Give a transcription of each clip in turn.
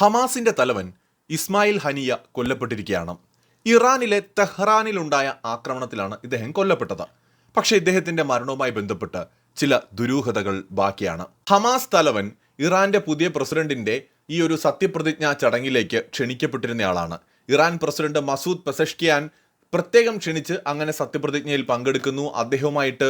ഹമാസിന്റെ തലവൻ ഇസ്മായിൽ ഹനിയ കൊല്ലപ്പെട്ടിരിക്കുകയാണ്. ഇറാനിലെ തെഹ്റാനിലുണ്ടായ ആക്രമണത്തിലാണ് ഇദ്ദേഹം കൊല്ലപ്പെട്ടത്. പക്ഷേ ഇദ്ദേഹത്തിന്റെ മരണവുമായി ബന്ധപ്പെട്ട് ചില ദുരൂഹതകൾ ബാക്കിയാണ്. ഹമാസ് തലവൻ ഇറാന്റെ പുതിയ പ്രസിഡന്റിന്റെ ഈ ഒരു സത്യപ്രതിജ്ഞാ ചടങ്ങിലേക്ക് ക്ഷണിക്കപ്പെട്ടിരുന്നയാളാണ്. ഇറാൻ പ്രസിഡന്റ് മസൂദ് പെസഷ്കിയാൻ പ്രത്യേകം ക്ഷണിച്ച് അങ്ങനെ സത്യപ്രതിജ്ഞയിൽ പങ്കെടുക്കുന്നു. അദ്ദേഹവുമായിട്ട്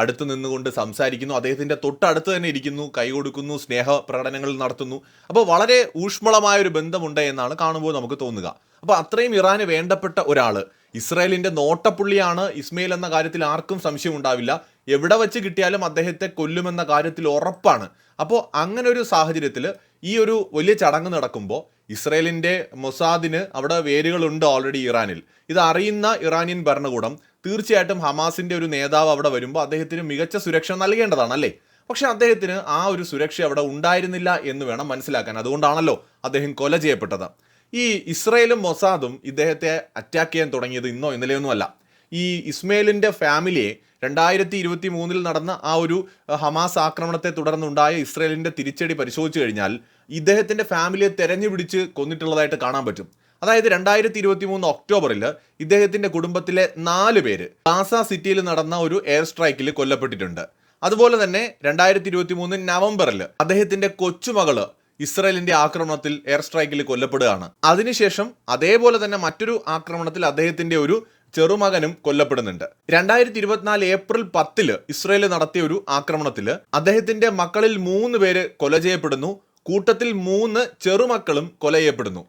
അടുത്ത് നിന്നുകൊണ്ട് സംസാരിക്കുന്നു. അദ്ദേഹത്തിന്റെ തൊട്ടടുത്ത് തന്നെ ഇരിക്കുന്നു കൈ കൊടുക്കുന്നു സ്നേഹ പ്രകടനങ്ങൾ നടത്തുന്നു. അപ്പോൾ വളരെ ഊഷ്മളമായ ഒരു ബന്ധമുണ്ട് എന്നാണ് കാണുമ്പോൾ നമുക്ക് തോന്നുക. അപ്പോൾ അത്രയും ഇറാന് വേണ്ടപ്പെട്ട ഒരാൾ ഇസ്രായേലിന്റെ നോട്ടപ്പുള്ളിയാണ് ഇസ്മയിൽ എന്ന കാര്യത്തിൽ ആർക്കും സംശയം ഉണ്ടാവില്ല. എവിടെ വെച്ച് കിട്ടിയാലും അദ്ദേഹത്തെ കൊല്ലുമെന്ന കാര്യത്തിൽ ഉറപ്പാണ്. അപ്പോൾ അങ്ങനെ ഒരു സാഹചര്യത്തിൽ ഈ ഒരു വലിയ ചടങ്ങ് നടക്കുമ്പോൾ ഇസ്രയേലിന്റെ മൊസാദിന് അവിടെ വേരുകളുണ്ട് ഓൾറെഡി ഇറാനിൽ. ഇത് അറിയുന്ന ഇറാനിയൻ ഭരണകൂടം തീർച്ചയായിട്ടും ഹമാസിന്റെ ഒരു നേതാവ് അവിടെ വരുമ്പോൾ അദ്ദേഹത്തിന് മികച്ച സുരക്ഷ നൽകേണ്ടതാണ് അല്ലേ? പക്ഷെ അദ്ദേഹത്തിന് ആ ഒരു സുരക്ഷ അവിടെ ഉണ്ടായിരുന്നില്ല എന്ന് വേണം മനസ്സിലാക്കാൻ. അതുകൊണ്ടാണല്ലോ അദ്ദേഹം കൊല ചെയ്യപ്പെട്ടത്. ഈ ഇസ്രയേലും മൊസാദും ഇദ്ദേഹത്തെ അറ്റാക്ക് ചെയ്യാൻ തുടങ്ങിയത് ഇന്നോ ഇന്നലെയൊന്നുമല്ല ഈ ഇസ്മയിലിന്റെ ഫാമിലിയെ രണ്ടായിരത്തി ഇരുപത്തി മൂന്നിൽ നടന്ന ആ ഒരു ഹമാസ് ആക്രമണത്തെ തുടർന്നുണ്ടായ ഇസ്രയേലിന്റെ തിരിച്ചടി പരിശോധിച്ചു കഴിഞ്ഞാൽ ഇദ്ദേഹത്തിന്റെ ഫാമിലിയെ തെരഞ്ഞു പിടിച്ച് കൊന്നിട്ടുള്ളതായിട്ട് കാണാൻ പറ്റും. അതായത് രണ്ടായിരത്തി ഇരുപത്തി മൂന്ന് ഒക്ടോബറിൽ ഇദ്ദേഹത്തിന്റെ കുടുംബത്തിലെ നാല് പേര് ഗാസ സിറ്റിയിൽ നടന്ന ഒരു എയർ സ്ട്രൈക്കിൽ കൊല്ലപ്പെട്ടിട്ടുണ്ട്. അതുപോലെ തന്നെ രണ്ടായിരത്തി ഇരുപത്തി മൂന്ന് നവംബറിൽ അദ്ദേഹത്തിന്റെ കൊച്ചുമകൾ ഇസ്രയേലിന്റെ ആക്രമണത്തിൽ എയർ സ്ട്രൈക്കിൽ കൊല്ലപ്പെടുകയാണ്. അതിനുശേഷം അതേപോലെ തന്നെ മറ്റൊരു ആക്രമണത്തിൽ അദ്ദേഹത്തിന്റെ ഒരു ചെറുമകനും കൊല്ലപ്പെടുന്നുണ്ട്. രണ്ടായിരത്തി ഇരുപത്തിനാല് ഏപ്രിൽ പത്തിൽ ഇസ്രയേൽ നടത്തിയ ഒരു ആക്രമണത്തിൽ അദ്ദേഹത്തിന്റെ മക്കളിൽ മൂന്ന് പേര് കൊല ചെയ്യപ്പെടുന്നു. കൂട്ടത്തിൽ മൂന്ന് ചെറുമക്കളും കൊല ചെയ്യപ്പെടുന്നു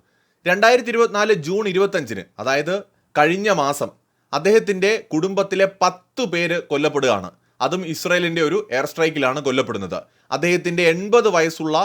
രണ്ടായിരത്തി ഇരുപത്തിനാല് ജൂൺ ഇരുപത്തഞ്ചിന് അതായത് കഴിഞ്ഞ മാസം അദ്ദേഹത്തിന്റെ കുടുംബത്തിലെ പത്ത് പേര് കൊല്ലപ്പെടുകയാണ്. അതും ഇസ്രയേലിന്റെ ഒരു എയർ സ്ട്രൈക്കിലാണ് കൊല്ലപ്പെടുന്നത്. അദ്ദേഹത്തിന്റെ എൺപത് വയസ്സുള്ള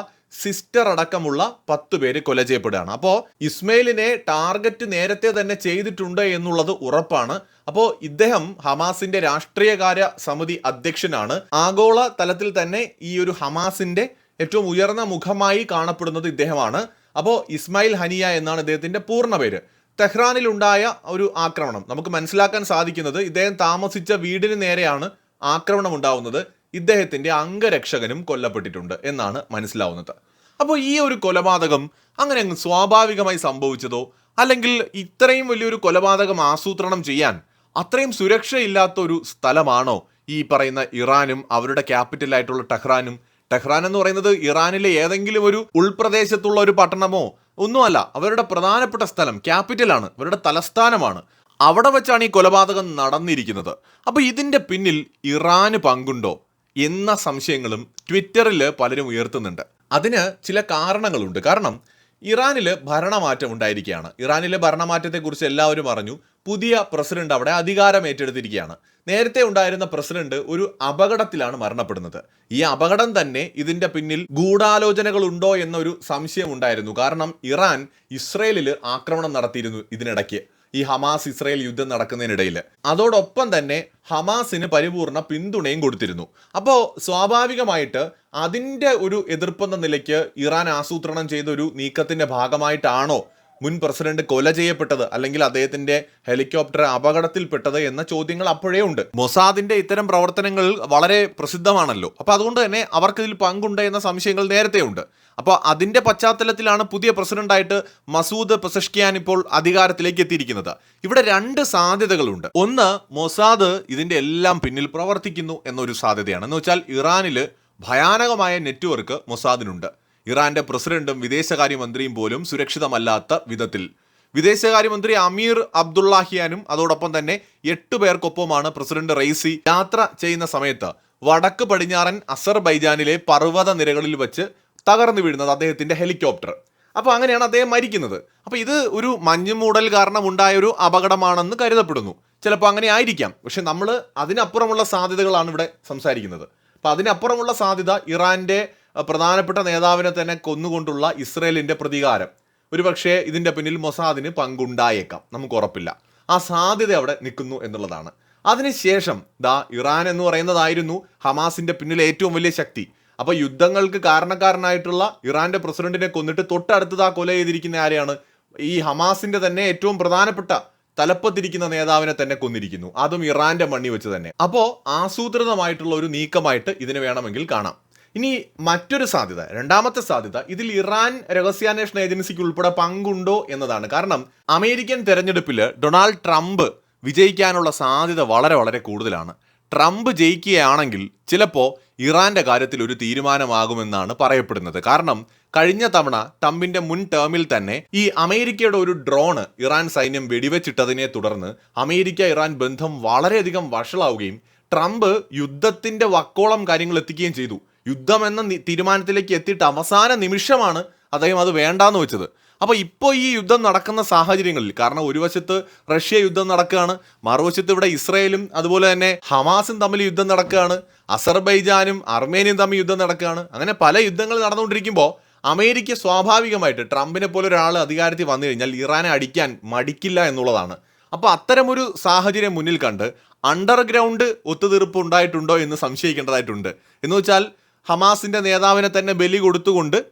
സിസ്റ്റർ അടക്കമുള്ള പത്ത് പേര് കൊല ചെയ്യപ്പെടുകയാണ്. അപ്പോൾ ഇസ്മയിലിനെ ടാർഗറ്റ് നേരത്തെ തന്നെ ചെയ്തിട്ടുണ്ട് എന്നുള്ളത് ഉറപ്പാണ്. അപ്പോൾ ഇദ്ദേഹം ഹമാസിന്റെ രാഷ്ട്രീയകാര്യ സമിതി അധ്യക്ഷനാണ്. ആഗോള തലത്തിൽ തന്നെ ഈ ഒരു ഹമാസിന്റെ ഏറ്റവും ഉയർന്ന മുഖമായി കാണപ്പെടുന്നത് ഇദ്ദേഹമാണ്. അപ്പോൾ ഇസ്മായിൽ ഹനിയ എന്നാണ് ഇദ്ദേഹത്തിന്റെ പൂർണ പേര്. തെഹ്റാനിലുണ്ടായ ഒരു ആക്രമണം. നമുക്ക് മനസ്സിലാക്കാൻ സാധിക്കുന്നത് ഇദ്ദേഹം താമസിച്ച വീടിന് നേരെയാണ് ആക്രമണം ഉണ്ടാവുന്നത്. ഇദ്ദേഹത്തിന്റെ അംഗരക്ഷകനും കൊല്ലപ്പെട്ടിട്ടുണ്ട് എന്നാണ് മനസ്സിലാവുന്നത്. അപ്പോൾ ഈ ഒരു കൊലപാതകം അങ്ങനെ അങ്ങ് സ്വാഭാവികമായി സംഭവിച്ചതോ അല്ലെങ്കിൽ ഇത്രയും വലിയൊരു കൊലപാതകം ആസൂത്രണം ചെയ്യാൻ അത്രയും സുരക്ഷയില്ലാത്ത ഒരു സ്ഥലമാണോ ഈ പറയുന്ന ഇറാനും അവരുടെ ക്യാപിറ്റലായിട്ടുള്ള ടെഹ്റാനും ടെഹ്റാൻ എന്ന് പറയുന്നത് ഇറാനിലെ ഏതെങ്കിലും ഒരു ഉൾപ്രദേശത്തുള്ള ഒരു പട്ടണമോ ഒന്നുമല്ല. അവരുടെ പ്രധാനപ്പെട്ട സ്ഥലം ക്യാപിറ്റലാണ് അവരുടെ തലസ്ഥാനമാണ്. അവിടെ വെച്ചാണ് ഈ കൊലപാതകം നടന്നിരിക്കുന്നത്. അപ്പൊ ഇതിന്റെ പിന്നിൽ ഇറാന് പങ്കുണ്ടോ എന്ന സംശയങ്ങളും ട്വിറ്ററിൽ പലരും ഉയർത്തുന്നുണ്ട്. അതിന് ചില കാരണങ്ങളുണ്ട്. കാരണം ഇറാനിൽ ഭരണമാറ്റം ഉണ്ടായിരിക്കുകയാണ്. ഇറാനിലെ ഭരണമാറ്റത്തെക്കുറിച്ച് എല്ലാവരും അറിഞ്ഞു. പുതിയ പ്രസിഡന്റ് അവിടെ അധികാരം ഏറ്റെടുത്തിരിക്കുകയാണ്. നേരത്തെ ഉണ്ടായിരുന്ന പ്രസിഡന്റ് ഒരു അപകടത്തിലാണ് മരണപ്പെടുന്നത്. ഈ അപകടം തന്നെ ഇതിന്റെ പിന്നിൽ ഗൂഢാലോചനകൾ ഉണ്ടോ എന്നൊരു സംശയം ഉണ്ടായിരുന്നു. കാരണം ഇറാൻ ഇസ്രയേലിൽ ആക്രമണം നടത്തിയിരുന്നു ഇതിനിടയ്ക്ക്. ഈ ഹമാസ് ഇസ്രയേൽ യുദ്ധം നടക്കുന്നതിനിടയിൽ അതോടൊപ്പം തന്നെ ഹമാസിന് പരിപൂർണ പിന്തുണയും കൊടുത്തിരുന്നു. അപ്പോൾ സ്വാഭാവികമായിട്ട് അതിന്റെ ഒരു എതിർപ്പെന്ന നിലയ്ക്ക് ഇറാൻ ആസൂത്രണം ചെയ്ത ഒരു നീക്കത്തിന്റെ ഭാഗമായിട്ടാണോ മുൻ പ്രസിഡന്റ് കൊല ചെയ്യപ്പെട്ടത് അല്ലെങ്കിൽ അദ്ദേഹത്തിന്റെ ഹെലികോപ്റ്റർ അപകടത്തിൽപ്പെട്ടത് എന്ന ചോദ്യങ്ങൾ അപ്പോഴേ ഉണ്ട്. മൊസാദിന്റെ ഇത്തരം പ്രവർത്തനങ്ങൾ വളരെ പ്രസിദ്ധമാണല്ലോ. അപ്പൊ അതുകൊണ്ട് തന്നെ അവർക്ക് ഇതിൽ പങ്കുണ്ട് എന്ന സംശയങ്ങൾ നേരത്തെ ഉണ്ട്. അപ്പോൾ അതിന്റെ പശ്ചാത്തലത്തിലാണ് പുതിയ പ്രസിഡന്റായിട്ട് മസൂദ് പ്രസഷ്കിയാൻ ഇപ്പോൾ അധികാരത്തിലേക്ക് എത്തിയിരിക്കുന്നത്. ഇവിടെ രണ്ട് സാധ്യതകളുണ്ട്. ഒന്ന് മൊസാദ് ഇതിന്റെ എല്ലാം പിന്നിൽ പ്രവർത്തിക്കുന്നു എന്നൊരു സാധ്യതയാണ്. എന്ന് വെച്ചാൽ ഇറാനിൽ ഭയാനകമായ നെറ്റ്വർക്ക് മൊസാദിനുണ്ട്. ഇറാന്റെ പ്രസിഡന്റും വിദേശകാര്യമന്ത്രിയും പോലും സുരക്ഷിതമല്ലാത്ത വിധത്തിൽ. വിദേശകാര്യമന്ത്രി അമീർ അബ്ദുള്ളാഹിയാനും അതോടൊപ്പം തന്നെ എട്ട് പേർക്കൊപ്പമാണ് പ്രസിഡന്റ് റൈസി യാത്ര ചെയ്യുന്ന സമയത്ത്. വടക്ക് പടിഞ്ഞാറൻ അസർബൈജാനിലെ പർവത നിരകളിൽ വെച്ച് തകർന്നു വീഴുന്നത് അദ്ദേഹത്തിന്റെ ഹെലികോപ്റ്റർ. അപ്പോൾ അങ്ങനെയാണ് അദ്ദേഹം മരിക്കുന്നത്. അപ്പോൾ ഇത് ഒരു മഞ്ഞുമൂടൽ കാരണം ഉണ്ടായ ഒരു അപകടമാണെന്ന് കരുതപ്പെടുന്നു. ചിലപ്പോൾ അങ്ങനെ ആയിരിക്കാം. പക്ഷെ നമ്മൾ അതിനപ്പുറമുള്ള സാധ്യതകളാണ് ഇവിടെ സംസാരിക്കുന്നത്. അപ്പോൾ അതിനപ്പുറമുള്ള സാധ്യത ഇറാന്റെ പ്രധാനപ്പെട്ട നേതാവിനെ തന്നെ കൊന്നുകൊണ്ടുള്ള ഇസ്രയേലിന്റെ പ്രതികാരം. ഒരുപക്ഷെ ഇതിന്റെ പിന്നിൽ മൊസാദിന് പങ്കുണ്ടായേക്കാം. നമുക്ക് ഉറപ്പില്ല. ആ സാധ്യത അവിടെ നിൽക്കുന്നു എന്നുള്ളതാണ്. അതിനുശേഷം ദാ ഇറാൻ എന്ന് പറയുന്നതായിരുന്നു ഹമാസിന്റെ പിന്നിലെ ഏറ്റവും വലിയ ശക്തി. അപ്പോൾ യുദ്ധങ്ങൾക്ക് കാരണക്കാരനായിട്ടുള്ള ഇറാന്റെ പ്രസിഡന്റിനെ കൊന്നിട്ട് തൊട്ടടുത്തത് ആ കൊല ചെയ്തിരിക്കുന്ന ആരെയാണ്? ഈ ഹമാസിന്റെ തന്നെ ഏറ്റവും പ്രധാനപ്പെട്ട തലപ്പത്തിരിക്കുന്ന നേതാവിനെ തന്നെ കൊന്നിരിക്കുന്നു. അതും ഇറാന്റെ മണ്ണി വെച്ച് തന്നെ. അപ്പോ ആസൂത്രിതമായിട്ടുള്ള ഒരു നീക്കമായിട്ട് ഇതിനെ വേണമെങ്കിൽ കാണാം. ഇനി മറ്റൊരു സാധ്യത രണ്ടാമത്തെ സാധ്യത ഇതിൽ ഇറാൻ രഹസ്യാന്വേഷണ ഏജൻസിക്ക് ഉൾപ്പെടെ പങ്കുണ്ടോ എന്നതാണ്. കാരണം അമേരിക്കൻ തെരഞ്ഞെടുപ്പിൽ ഡൊണാൾഡ് ട്രംപ് വിജയിക്കാനുള്ള സാധ്യത വളരെ വളരെ കൂടുതലാണ്. ട്രംപ് ജയിക്കുകയാണെങ്കിൽ ചിലപ്പോൾ ഇറാന്റെ കാര്യത്തിൽ ഒരു തീരുമാനമാകുമെന്നാണ് പറയപ്പെടുന്നത്. കാരണം കഴിഞ്ഞ തവണ ട്രംപിന്റെ മുൻ ടേമിൽ തന്നെ ഈ അമേരിക്കയുടെ ഒരു ഡ്രോണ് ഇറാൻ സൈന്യം വെടിവെച്ചിട്ടതിനെ തുടർന്ന് അമേരിക്ക ഇറാൻ ബന്ധം വളരെയധികം വഷളാവുകയും ട്രംപ് യുദ്ധത്തിന്റെ വക്കോളം കാര്യങ്ങൾ എത്തിക്കുകയും ചെയ്തു. യുദ്ധം എന്ന തീരുമാനത്തിലേക്ക് എത്തിയിട്ട് അവസാന നിമിഷമാണ് അദ്ദേഹം അത് വേണ്ടാന്ന് വെച്ചത്. അപ്പോൾ ഇപ്പോൾ ഈ യുദ്ധം നടക്കുന്ന സാഹചര്യങ്ങളിൽ കാരണം ഒരു വശത്ത് റഷ്യ യുദ്ധം നടക്കുകയാണ് മറുവശത്ത് ഇവിടെ ഇസ്രയേലും അതുപോലെ തന്നെ ഹമാസും തമ്മിൽ യുദ്ധം നടക്കുകയാണ് അസർബൈജാനും അർമേനിയും തമ്മിൽ യുദ്ധം നടക്കുകയാണ്. അങ്ങനെ പല യുദ്ധങ്ങൾ നടന്നുകൊണ്ടിരിക്കുമ്പോൾ അമേരിക്ക സ്വാഭാവികമായിട്ട് ട്രംപിനെ പോലെ ഒരാൾ അധികാരത്തിൽ വന്നു കഴിഞ്ഞാൽ ഇറാനെ അടിക്കാൻ മടിക്കില്ല എന്നുള്ളതാണ്. അപ്പോൾ അത്തരമൊരു സാഹചര്യം മുന്നിൽ കണ്ട് അണ്ടർഗ്രൗണ്ട് ഒത്തുതീർപ്പ് ഉണ്ടായിട്ടുണ്ടോ എന്ന് സംശയിക്കേണ്ടതായിട്ടുണ്ട്. എന്ന് വെച്ചാൽ ഹമാസിന്റെ നേതാവിനെ തന്നെ ബലി കൊടുത്തുകൊണ്ട്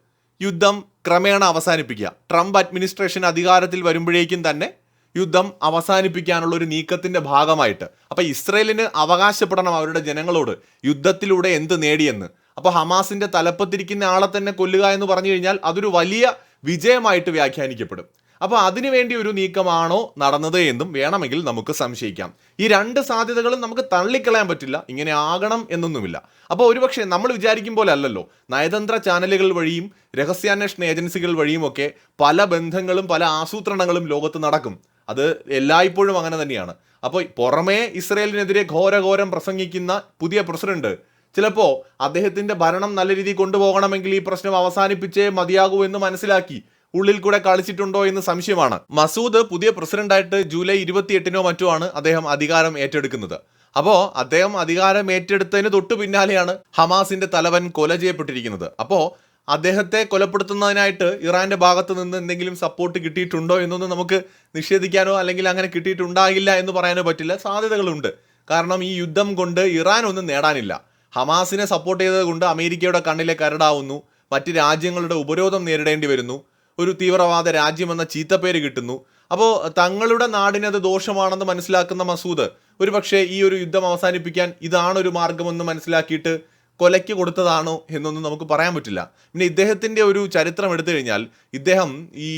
യുദ്ധം ക്രമേണ അവസാനിപ്പിക്കുക. ട്രംപ് അഡ്മിനിസ്ട്രേഷൻ അധികാരത്തിൽ വരുമ്പോഴേക്കും തന്നെ യുദ്ധം അവസാനിപ്പിക്കാനുള്ള ഒരു നീക്കത്തിന്റെ ഭാഗമായിട്ട്. അപ്പൊ ഇസ്രയേലിന് അവകാശപ്പെടണം അവരുടെ ജനങ്ങളോട്. യുദ്ധത്തിലൂടെ എന്ത് നേടിയെന്ന്. അപ്പൊ ഹമാസിന്റെ തലപ്പത്തിരിക്കുന്ന ആളെ തന്നെ കൊല്ലുക എന്ന് പറഞ്ഞു കഴിഞ്ഞാൽ അതൊരു വലിയ വിജയമായിട്ട് വ്യാഖ്യാനിക്കപ്പെടും. അപ്പോൾ അതിനുവേണ്ടി ഒരു നീക്കമാണോ നടന്നത് എന്നും വേണമെങ്കിൽ നമുക്ക് സംശയിക്കാം. ഈ രണ്ട് സാധ്യതകളും നമുക്ക് തള്ളിക്കളയാൻ പറ്റില്ല ഇങ്ങനെ ആകണം എന്നൊന്നുമില്ല. അപ്പോൾ ഒരുപക്ഷെ നമ്മൾ വിചാരിക്കും പോലെ അല്ലല്ലോ നയതന്ത്ര ചാനലുകൾ വഴിയും രഹസ്യാന്വേഷണ ഏജൻസികൾ വഴിയും ഒക്കെ പല ബന്ധങ്ങളും പല ആസൂത്രണങ്ങളും ലോകത്ത് നടക്കും. അത് എല്ലായ്പ്പോഴും അങ്ങനെ തന്നെയാണ്. അപ്പോൾ പുറമേ ഇസ്രയേലിനെതിരെ ഘോരഘോരം പ്രസംഗിക്കുന്ന പുതിയ പ്രസിഡന്റ് ചിലപ്പോൾ അദ്ദേഹത്തിന്റെ ഭരണം നല്ല രീതിയിൽ കൊണ്ടുപോകണമെങ്കിൽ ഈ പ്രശ്നം അവസാനിപ്പിച്ചേ മതിയാകൂ എന്ന് മനസ്സിലാക്കി ഉള്ളിൽ കൂടെ കളിച്ചിട്ടുണ്ടോ എന്ന് സംശയമാണ്. മസൂദ് പുതിയ പ്രസിഡന്റായിട്ട് ജൂലൈ ഇരുപത്തിയെട്ടിനോ മറ്റോ ആണ് അദ്ദേഹം അധികാരം ഏറ്റെടുക്കുന്നത്. അപ്പോൾ അദ്ദേഹം അധികാരം ഏറ്റെടുത്തതിന് തൊട്ടു പിന്നാലെയാണ് ഹമാസിന്റെ തലവൻ കൊല ചെയ്യപ്പെട്ടിരിക്കുന്നത്. അപ്പോൾ അദ്ദേഹത്തെ കൊലപ്പെടുത്തുന്നതിനായിട്ട് ഇറാന്റെ ഭാഗത്ത് നിന്ന് എന്തെങ്കിലും സപ്പോർട്ട് കിട്ടിയിട്ടുണ്ടോ എന്നൊന്നും നമുക്ക് നിഷേധിക്കാനോ അല്ലെങ്കിൽ അങ്ങനെ കിട്ടിയിട്ടുണ്ടാകില്ല എന്ന് പറയാനോ പറ്റില്ല. സാധ്യതകളുണ്ട്. കാരണം ഈ യുദ്ധം കൊണ്ട് ഇറാൻ ഒന്നും നേടാനില്ല. ഹമാസിനെ സപ്പോർട്ട് ചെയ്തത് കൊണ്ട് അമേരിക്കയുടെ കണ്ണിലെ കരടാവുന്നു. മറ്റ് രാജ്യങ്ങളുടെ ഉപരോധം നേരിടേണ്ടി വരുന്നു. ഒരു തീവ്രവാദ രാജ്യമെന്ന ചീത്തപ്പേര് കിട്ടുന്നു. അപ്പോൾ തങ്ങളുടെ നാടിന് അത് ദോഷമാണെന്ന് മനസ്സിലാക്കുന്ന മസൂദ് ഒരുപക്ഷെ ഈ ഒരു യുദ്ധം അവസാനിപ്പിക്കാൻ ഇതാണ് ഒരു മാർഗമെന്ന് മനസ്സിലാക്കിയിട്ട് കൊലയ്ക്ക് കൊടുത്തതാണോ എന്നൊന്നും നമുക്ക് പറയാൻ പറ്റില്ല. പിന്നെ ഇദ്ദേഹത്തിന്റെ ഒരു ചരിത്രം എടുത്തു കഴിഞ്ഞാൽ ഇദ്ദേഹം ഈ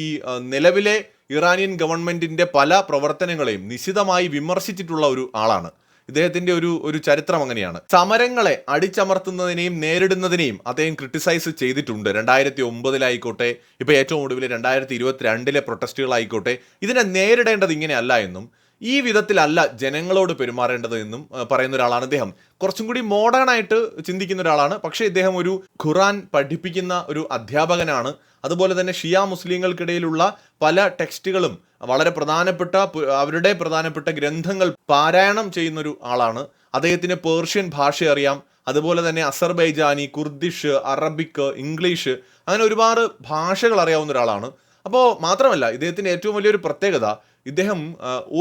നിലവിലെ ഇറാനിയൻ ഗവൺമെന്റിന്റെ പല പ്രവർത്തനങ്ങളെയും നിശിതമായി വിമർശിച്ചിട്ടുള്ള ഒരു ആളാണ്. ഇദ്ദേഹത്തിന്റെ ഒരു ഒരു ചരിത്രം അങ്ങനെയാണ്. സമരങ്ങളെ അടിച്ചമർത്തുന്നതിനെയും നേരിടുന്നതിനെയും അദ്ദേഹം ക്രിട്ടിസൈസ് ചെയ്തിട്ടുണ്ട്. രണ്ടായിരത്തി ഒമ്പതിലായിക്കോട്ടെ ഇപ്പൊ ഏറ്റവും ഒടുവിൽ രണ്ടായിരത്തി ഇരുപത്തിരണ്ടിലെ പ്രൊട്ടസ്റ്റുകളായിക്കോട്ടെ ഇതിനെ നേരിടേണ്ടത് ഇങ്ങനെയല്ല എന്നും ഈ വിധത്തിലല്ല ജനങ്ങളോട് പെരുമാറേണ്ടത് എന്നും പറയുന്ന ഒരാളാണ് അദ്ദേഹം കുറച്ചും കൂടി മോഡേൺ ആയിട്ട് ചിന്തിക്കുന്ന ഒരാളാണ്. പക്ഷേ ഇദ്ദേഹം ഒരു ഖുറാൻ പഠിപ്പിക്കുന്ന ഒരു അധ്യാപകനാണ്. അതുപോലെ തന്നെ ഷിയ മുസ്ലിങ്ങൾക്കിടയിലുള്ള പല ടെക്സ്റ്റുകളും വളരെ പ്രധാനപ്പെട്ട അവരുടെ പ്രധാനപ്പെട്ട ഗ്രന്ഥങ്ങൾ പാരായണം ചെയ്യുന്ന ഒരു ആളാണ്. അദ്ദേഹത്തിന് പേർഷ്യൻ ഭാഷ അറിയാം. അതുപോലെ തന്നെ അസർബൈജാനി കുർദിഷ് അറബിക് ഇംഗ്ലീഷ് അങ്ങനെ ഒരുപാട് ഭാഷകൾ അറിയാവുന്ന ഒരാളാണ്. അപ്പോൾ മാത്രമല്ല ഇദ്ദേഹത്തിന്റെ ഏറ്റവും വലിയൊരു പ്രത്യേകത ഇദ്ദേഹം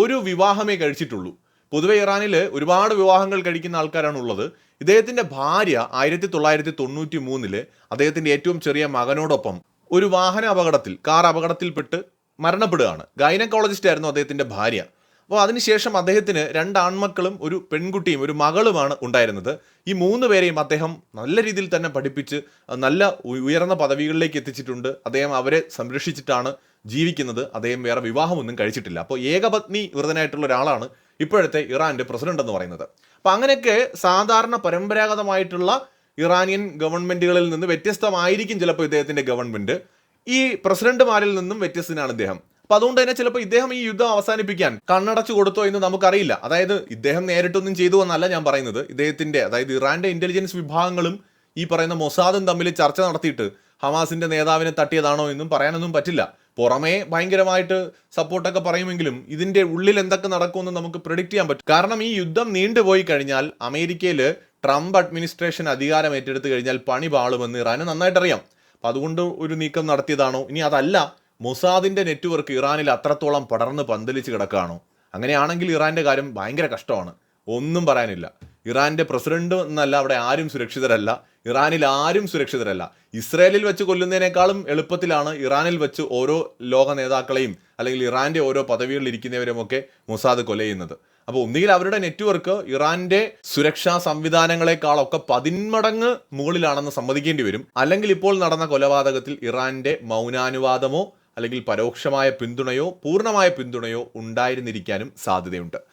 ഒരു വിവാഹമേ കഴിച്ചിട്ടുള്ളൂ. പൊതുവെ ഇറാനിൽ ഒരുപാട് വിവാഹങ്ങൾ കഴിക്കുന്ന ആൾക്കാരാണ് ഉള്ളത് ഇദ്ദേഹത്തിന്റെ ഭാര്യ ആയിരത്തി തൊള്ളായിരത്തി തൊണ്ണൂറ്റി മൂന്നിൽ അദ്ദേഹത്തിന്റെ ഏറ്റവും ചെറിയ മകനോടൊപ്പം ഒരു വാഹന അപകടത്തിൽ കാർ അപകടത്തിൽപ്പെട്ട് മരണപ്പെടുകയാണ്. ഗൈനക്കോളജിസ്റ്റ് ആയിരുന്നു അദ്ദേഹത്തിന്റെ ഭാര്യ. അപ്പോൾ അതിനുശേഷം അദ്ദേഹത്തിന് രണ്ട് ആൺമക്കളും ഒരു പെൺകുട്ടിയും ഒരു മകളുമാണ് ഉണ്ടായിരുന്നത്. ഈ മൂന്ന് പേരെയും അദ്ദേഹം നല്ല രീതിയിൽ തന്നെ പഠിപ്പിച്ച് നല്ല ഉയർന്ന പദവികളിലേക്ക് എത്തിച്ചിട്ടുണ്ട്. അദ്ദേഹം അവരെ സംരക്ഷിച്ചിട്ടാണ് ജീവിക്കുന്നത് അദ്ദേഹം വേറെ വിവാഹമൊന്നും കഴിച്ചിട്ടില്ല. അപ്പോൾ ഏകപത്നി വ്രതനായിട്ടുള്ള ഒരാളാണ് ഇപ്പോഴത്തെ ഇറാന്റെ പ്രസിഡന്റ് എന്ന് പറയുന്നത്. അപ്പം അങ്ങനെയൊക്കെ സാധാരണ പരമ്പരാഗതമായിട്ടുള്ള ഇറാനിയൻ ഗവൺമെന്റുകളിൽ നിന്ന് വ്യത്യസ്തമായിരിക്കും ചിലപ്പോൾ ഇദ്ദേഹത്തിന്റെ ഗവൺമെന്റ്. ഈ പ്രസിഡന്റുമാരിൽ നിന്നും വ്യത്യസ്തനാണ് ഇദ്ദേഹം. അപ്പൊ അതുകൊണ്ട് തന്നെ ചിലപ്പോൾ ഇദ്ദേഹം ഈ യുദ്ധം അവസാനിപ്പിക്കാൻ കണ്ണടച്ചു കൊടുത്തോ എന്ന് നമുക്കറിയില്ല. അതായത് ഇദ്ദേഹം നേരിട്ടൊന്നും ചെയ്തു എന്നല്ല ഞാൻ പറയുന്നത്. ഇദ്ദേഹത്തിന്റെ അതായത് ഇറാന്റെ ഇന്റലിജൻസ് വിഭാഗങ്ങളും ഈ പറയുന്ന മൊസാദും തമ്മിൽ ചർച്ച നടത്തിയിട്ട് ഹമാസിന്റെ നേതാവിനെ തട്ടിയതാണോ എന്നും പറയാനൊന്നും പറ്റില്ല. പുറമേ ഭയങ്കരമായിട്ട് സപ്പോർട്ടൊക്കെ പറയുമെങ്കിലും ഇതിന്റെ ഉള്ളിൽ എന്തൊക്കെ നടക്കുമെന്ന് നമുക്ക് പ്രിഡിക്റ്റ് ചെയ്യാൻ പറ്റും. കാരണം ഈ യുദ്ധം നീണ്ടുപോയി കഴിഞ്ഞാൽ അമേരിക്കയിൽ ട്രംപ് അഡ്മിനിസ്ട്രേഷൻ അധികാരം ഏറ്റെടുത്ത് കഴിഞ്ഞാൽ പണി പാളുമെന്ന് ഇറാന് നന്നായിട്ട് അറിയാം. അപ്പം അതുകൊണ്ട് ഒരു നീക്കം നടത്തിയതാണോ? ഇനി അതല്ല. മൊസാദിന്റെ നെറ്റ്വർക്ക് ഇറാനിൽ അത്രത്തോളം പടർന്ന് പന്തലിച്ച് കിടക്കുകയാണോ? അങ്ങനെയാണെങ്കിൽ ഇറാന്റെ കാര്യം ഭയങ്കര കഷ്ടമാണ്. ഒന്നും പറയാനില്ല. ഇറാന്റെ പ്രസിഡന്റ് എന്നല്ല അവിടെ ആരും സുരക്ഷിതരല്ല. ഇറാനിൽ ആരും സുരക്ഷിതരല്ല. ഇസ്രയേലിൽ വെച്ച് കൊല്ലുന്നതിനേക്കാളും എളുപ്പത്തിലാണ് ഇറാനിൽ വെച്ച് ഓരോ ലോക നേതാക്കളെയും അല്ലെങ്കിൽ ഇറാന്റെ ഓരോ പദവികളിൽ ഇരിക്കുന്നവരും ഒക്കെ മൊസാദ് കൊല ചെയ്യുന്നത് അപ്പോൾ ഒന്നുകിൽ അവരുടെ നെറ്റ്വർക്ക് ഇറാന്റെ സുരക്ഷാ സംവിധാനങ്ങളെക്കാളൊക്കെ പതിന്മടങ്ങ് മുകളിലാണെന്ന് സമ്മതിക്കേണ്ടി വരും. അല്ലെങ്കിൽ ഇപ്പോൾ നടന്ന കൊലപാതകത്തിൽ ഇറാന്റെ മൗനാനുവാദമോ അല്ലെങ്കിൽ പരോക്ഷമായ പിന്തുണയോ പൂർണമായ പിന്തുണയോ ഉണ്ടായിരുന്നിരിക്കാനും സാധ്യതയുണ്ട്.